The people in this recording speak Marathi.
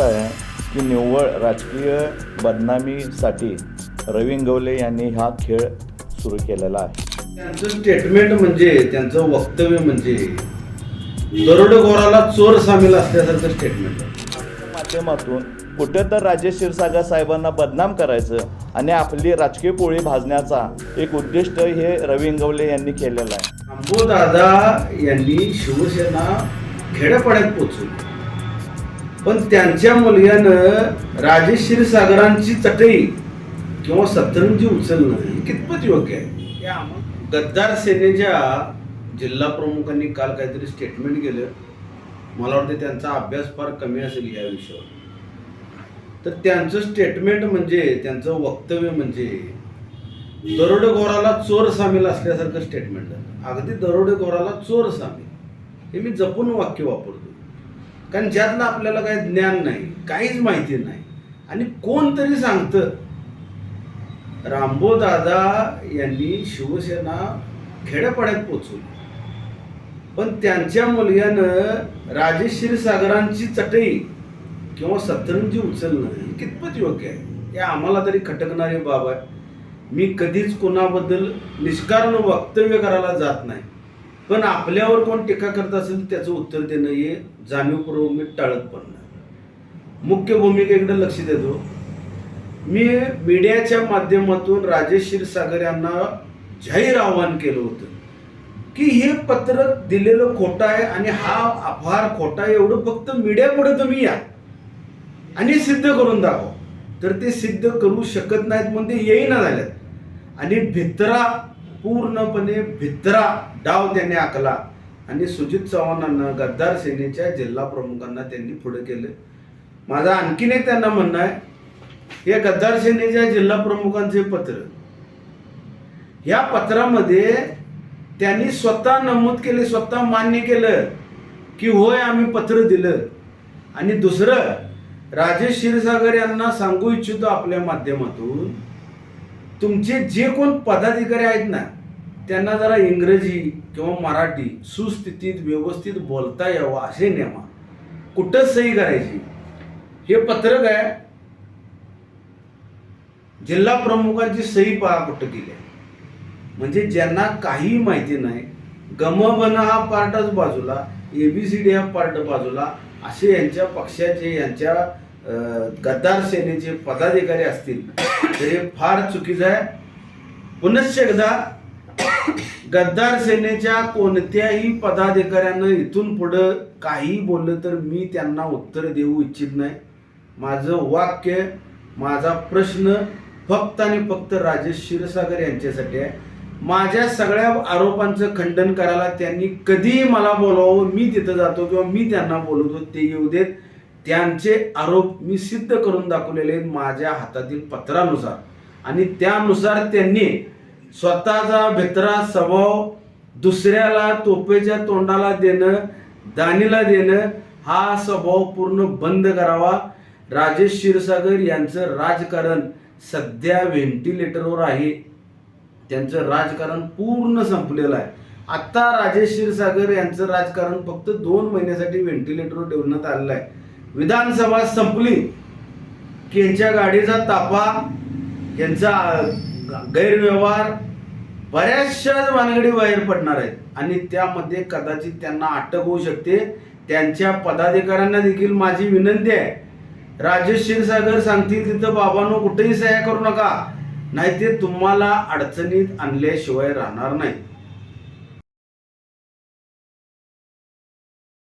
आहे. की निव्वळ राजकीय बदनामीसाठी रवी इंगवले यांनी हा खेळ सुरू केलेला आहे. त्यांचं स्टेटमेंट म्हणजे त्यांचं वक्तव्य म्हणजे दरोडेखोराला चोर सामील असल्यासारखं स्टेटमेंट माध्यमातून कुठं तर राजेश क्षीरसागर साहेबांना बदनाम करायचं आणि आपली राजकीय पोळी भाजण्याचा एक उद्दिष्ट हे रवी इंगवले यांनी केलेलं आहे. दादा यांनी शिवसेना खेड्यापाड्यात पोचवली. पण त्यांच्या मुलग्यानं राजेश क्षीरसागरांची चटई किंवा सतरंजी उचलणं हे कितपत योग्य आहे? गद्दार सेनेच्या जिल्हा प्रमुखांनी काल काहीतरी स्टेटमेंट केलं. मला वाटतं त्यांचा अभ्यास फार कमी असेल या विषयावर. तर त्यांचं स्टेटमेंट म्हणजे त्यांचं वक्तव्य म्हणजे दरोडेखोराला चोर सामील असल्यासारखं स्टेटमेंट झालं अगदी दरोडेखोराला चोर सामील. हे मी जपून वाक्य वापरतो कारण ज्यातलं आपल्याला काही ज्ञान नाही काहीच माहिती नाही आणि कोणतरी सांगतं रामबो दादा यांनी शिवसेना खेड्यापाड्यात पोचवली. पण त्यांच्या मुलग्यानं राजेश क्षीरसागरांची चटई किंवा सतरंजी उचलणं हे कितपत योग्य आहे? हे आम्हाला तरी खटकणारी बाब आहे. मी कधीच कोणाबद्दल निष्कारण वक्तव्य करायला जात नाही. पण आपल्यावर कोण टीका करत असेल त्याचं उत्तर देणं हे जाणीवपूर्वक मी टाळत पण नाही मुख्य भूमिकेकडे लक्ष देतो. मी मीडियाच्या माध्यमातून राजेश क्षीरसागर यांना जाहीर आवाहन केलं होतं की हे पत्र दिलेलं खोटं आहे आणि हा अपहार खोटा आहे एवढं फक्त मीडियापुढे तुम्ही या आणि सिद्ध करून दाखवा. तर ते सिद्ध करू शकत नाहीत म्हणजे येईना झाल्यात. आणि भित्रा पूर्णपणे भित्रा डाव त्यांनी आखला. आणि सुजित चव्हाणांना गद्दार सेनेच्या जिल्हा प्रमुखांना त्यांनी पुढे केलं. माझं आणखीन एक त्यांना म्हणणं आहे हे गद्दार सेनेच्या जिल्हा प्रमुखांचे पत्र. या पत्रामध्ये त्यांनी स्वतः नमूद केले स्वतः मान्य केलं की होय आम्ही पत्र दिलं. आणि दुसरं राजेश क्षीरसागर यांना सांगू इच्छितो आपल्या माध्यमातून तुमचे जे कोण पदाधिकारी आहेत ना त्यांना जरा इंग्रजी किंवा मराठी सुस्थितीत व्यवस्थित बोलता यावं असे नेमा. कुठं सही करायची? हे पत्रक आहे. जिल्हा प्रमुखांची सही पहा कुठं केली आहे. म्हणजे ज्यांना काही माहिती नाही गमबन हा पार्टच बाजूला एबीसीडी हा पार्ट बाजूला असे यांच्या पक्षाचे यांच्या गद्दार सेनेचे पदाधिकारी असतील. हे फार चुकीचं आहे. पुनश्च एकदा गद्दार सेनेच्या कोणत्याही पदाधिकाऱ्यांना इथून पुढं काही बोललं तर मी त्यांना उत्तर देऊ इच्छित नाही. माझं वाक्य माझा प्रश्न फक्त आणि फक्त राजेश क्षीरसागर यांच्यासाठी आहे. माझ्या सगळ्या आरोपांचं खंडन करायला त्यांनी कधीही मला बोलावं मी तिथं जातो किंवा मी त्यांना बोलवतो ते येऊ देत. त्यांचे आरोप मी सिद्ध करून दाखवलेले माझ्या हातातील पत्रानुसार. आणि त्यानुसार त्यांनी स्वतःचा भित्रा स्वभाव दुसऱ्याला तोपेच्या तोंडाला देणं दानीला देणं हा स्वभाव पूर्ण बंद करावा. राजेश क्षीरसागर यांचं राजकारण सध्या व्हेंटिलेटरवर आहे. त्यांचं राजकारण पूर्ण संपलेलं आहे. आत्ता राजेश क्षीरसागर यांचं राजकारण फक्त दोन महिन्यासाठी व्हेंटिलेटरवर ठेवण्यात आलेलं आहे. विधानसभा संपली की यांच्या गाडीचा ताफा यांचा गैरव्यवहार बऱ्याचशाच वानगडी बाहेर पडणार आहेत. आणि त्यामध्ये कदाचित त्यांना अटक होऊ शकते. त्यांच्या पदाधिकाऱ्यांना देखील माझी विनंती आहे. राजेश क्षीरसागर सांगतील तिथं बाबांनो कुठेही सह्या करू नका. नाही ते तुम्हाला अडचणीत आणल्याशिवाय राहणार नाही.